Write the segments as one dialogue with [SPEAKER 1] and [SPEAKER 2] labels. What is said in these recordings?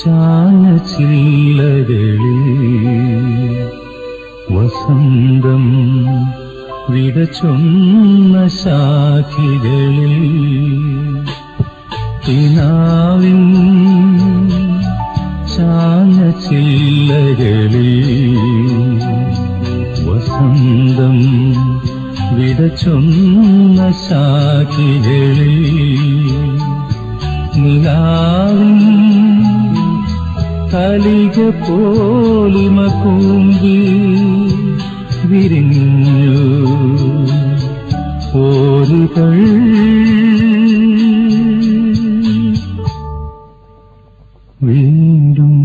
[SPEAKER 1] ചാഞ്ഞ ചില്ലകളിൽ വസന്തം വിടച്ചൊന്ന ശാഖികളിൽ പിനാവിൻ ചാഞ്ഞ ചില്ലകളിൽ വസന്തം വിടച്ചൊന്ന ശാഖികളിൽ നിലാവിൻ കലിക പോലിമ കൂമ്പി വിരിഞ്ഞു പോലുകൾ. വീണ്ടും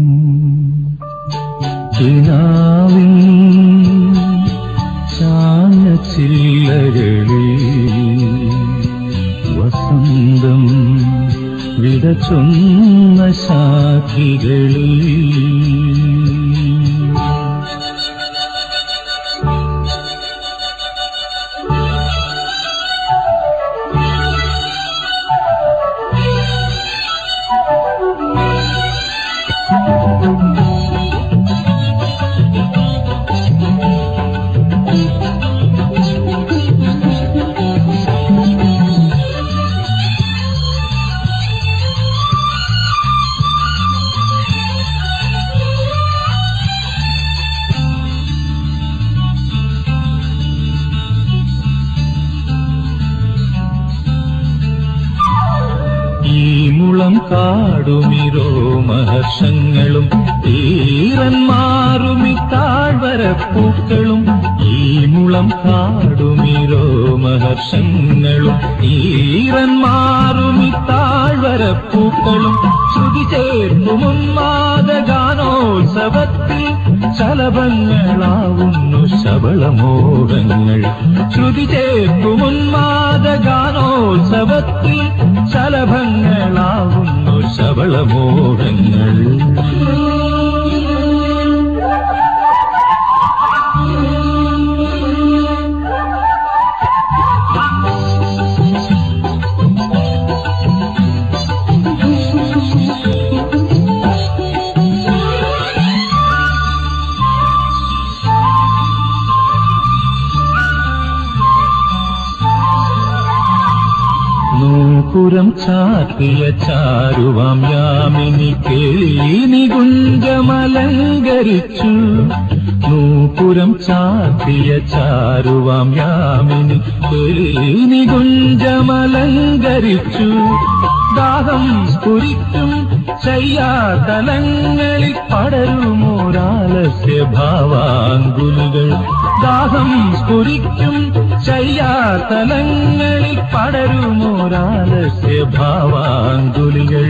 [SPEAKER 1] ചില്ലകളിൽ വസന്തം വിടച്ചൊന്ന ശാഖികളിൽ മുളം കാടുമിരോ മഹർഷങ്ങളും ഈറന്മാറുമി താഴ്വരപ്പൂക്കളും ഈ മുളം കാടുമിരോ മഹർഷങ്ങളും ഈറന്മാറുമി താഴ്വരപ്പൂക്കളും. ശ്രുതി ചേർന്നുമുന്മാദ ഗാനോത്സവത്തിൽ ശലഭങ്ങളാവുന്നു ശബളമോഹങ്ങൾ. ശ്രുതി ചേർക്കുമുന്മാദ ഗാനോത്സവത്തിൽ ശലഭങ്ങളാവുന്നു ശബളമോഹങ്ങൾ നൂപുരം ചാത്തിയ ചാരുവാം യാമിനി കേളിനി ഗുഞ്ചമലങ്കരിച്ചു. നൂപുരം ചാത്തിയ ചാരുവാം യാമിനി കേളിനി ഗുഞ്ചമലങ്കരിച്ചു. ദാഹം സ്ഫുരിക്കും ശയ്യാതലങ്ങളിൽ പടരുമോരാലസ്യ ഭാവാങ്കുലുകൾ ദാഹം കുറിക്കും ശയ്യാതലങ്ങളിൽ പടരുമോരാലസ്യ ഭാവാങ്കുലികൾ